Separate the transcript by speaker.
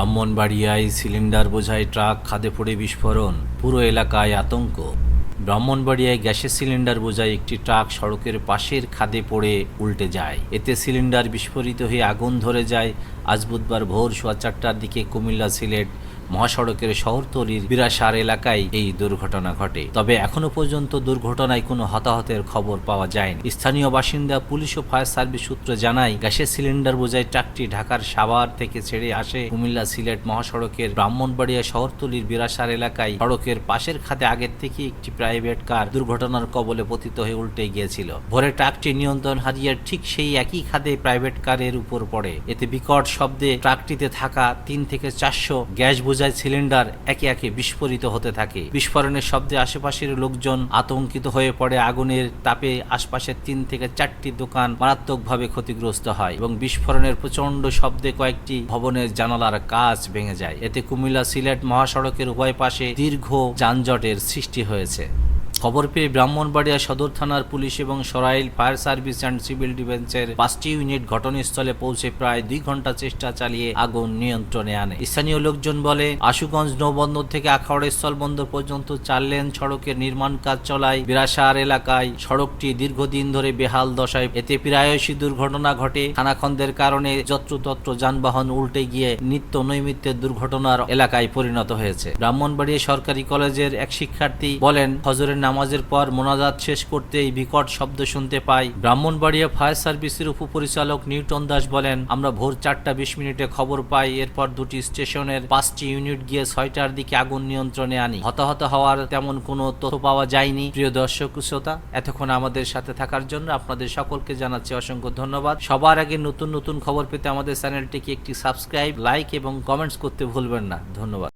Speaker 1: ব্রাহ্মণবাড়িয়ায় cylinder বোঝাই truck খাদে পড়ে বিস্ফোরণ, পুরো এলাকায় আতঙ্ক। ব্রাহ্মণবাড়িয়ায় গ্যাসের সিলিন্ডার বোঝাই একটি ট্রাক সড়কের পাশের খাদে পড়ে উল্টে যায়। এতে সিলিন্ডার বিস্ফোরিত হয়ে আগুন ধরে যায়। আজ বুধবার ভোর সোয়া চারটার দিকে কুমিল্লা সিলেট মহাসড়কের শহরতলির বিরাসার এলাকায় এই দুর্ঘটনা ঘটে। তবে এখনও পর্যন্ত দুর্ঘটনায় কোনো হতাহতের খবর পাওয়া যায়নি। স্থানীয় বাসিন্দা, পুলিশ ও ফায়ার সার্ভিস সূত্র জানায়, গ্যাসের সিলিন্ডার বোঝাই ট্রাকটি ঢাকার সাভার থেকে ছেড়ে আসে কুমিল্লা সিলেট মহাসড়কের ব্রাহ্মণবাড়িয়া শহরতলির বিরাসার এলাকায়। সড়কের পাশের খাতে আগের থেকে একটি প্রাইভেট কার দুর্ঘটনার কবলে পতিত হয়ে উল্টে গিয়েছিল। ভোরে ট্রাকটি নিয়ন্ত্রণ হারিয়ে ঠিক সেই একই খাদে প্রাইভেট কারের উপর পড়ে। এতে বিকট শব্দে ট্রাকটিতে থাকা তিন থেকে চারশো গ্যাস বোঝাই সিলিন্ডার একে একে বিস্ফোরিত হতে থাকে। বিস্ফোরণের শব্দে আশেপাশের লোকজন আতঙ্কিত হয়ে পড়ে। আগুনের তাপে আশপাশের তিন থেকে চারটি দোকান মারাত্মকভাবে ক্ষতিগ্রস্ত হয় এবং বিস্ফোরণের প্রচণ্ড শব্দে কয়েকটি ভবনের জানালার কাজ ভেঙে যায়। এতে কুমিল্লা সিলেট মহাসড়কের উভয় পাশে দীর্ঘ যানজটের সৃষ্টি হয়েছে। খবর পেয়ে ব্রাহ্মণবাড়িয়া সদর থানার পুলিশ এবং Sarail fire service and civil ডিফেন্সের পাঁচটি ইউনিট ঘটনাস্থলে পৌঁছে প্রায় দুই ঘণ্টা চেষ্টা চালিয়ে আগুন নিয়ন্ত্রণে আনে। স্থানীয় লোকজন বলে, আশুগঞ্জ নৌবন্দর থেকে আখাউড়া স্থলবন্দর পর্যন্ত চার লেন সড়কের নির্মাণ কাজ চলায় বিরাসার এলাকায় সড়কটি দীর্ঘদিন ধরে বেহাল দশায়। এতে প্রায়শই দুর্ঘটনা ঘটে। খানাখন্দের কারণে যত্রতত্র যানবাহন উল্টে গিয়ে নিত্য নৈমিত্তের দুর্ঘটনার এলাকায় পরিণত হয়েছে। ব্রাহ্মণবাড়িয়া সরকারি কলেজের এক শিক্ষার্থী বলেন, হজরের নামাজের পর মোনাজাত শেষ করতে এই বিকট শব্দ শুনতে পাই। ব্রাহ্মণবাড়িয়া ফায়ার সার্ভিসের উপপরিচালক নিউটন দাস বলেন, আমরা ভোর চারটা বিশ মিনিটে খবর পাই, এরপর দুটি স্টেশনের পাঁচটি ইউনিট গিয়ে ছয়টার দিকে আগুন নিয়ন্ত্রণে আনি। হতাহত হওয়ার তেমন কোনো তথ্য পাওয়া যায়নি। প্রিয় দর্শক, শ্রোতা, এতক্ষণ আমাদের সাথে থাকার জন্য আপনাদের সকলকে জানাচ্ছি অসংখ্য ধন্যবাদ। সবার আগে নতুন নতুন খবর পেতে আমাদের চ্যানেলটিকে একটি সাবস্ক্রাইব, লাইক এবং কমেন্টস করতে ভুলবেন না। ধন্যবাদ।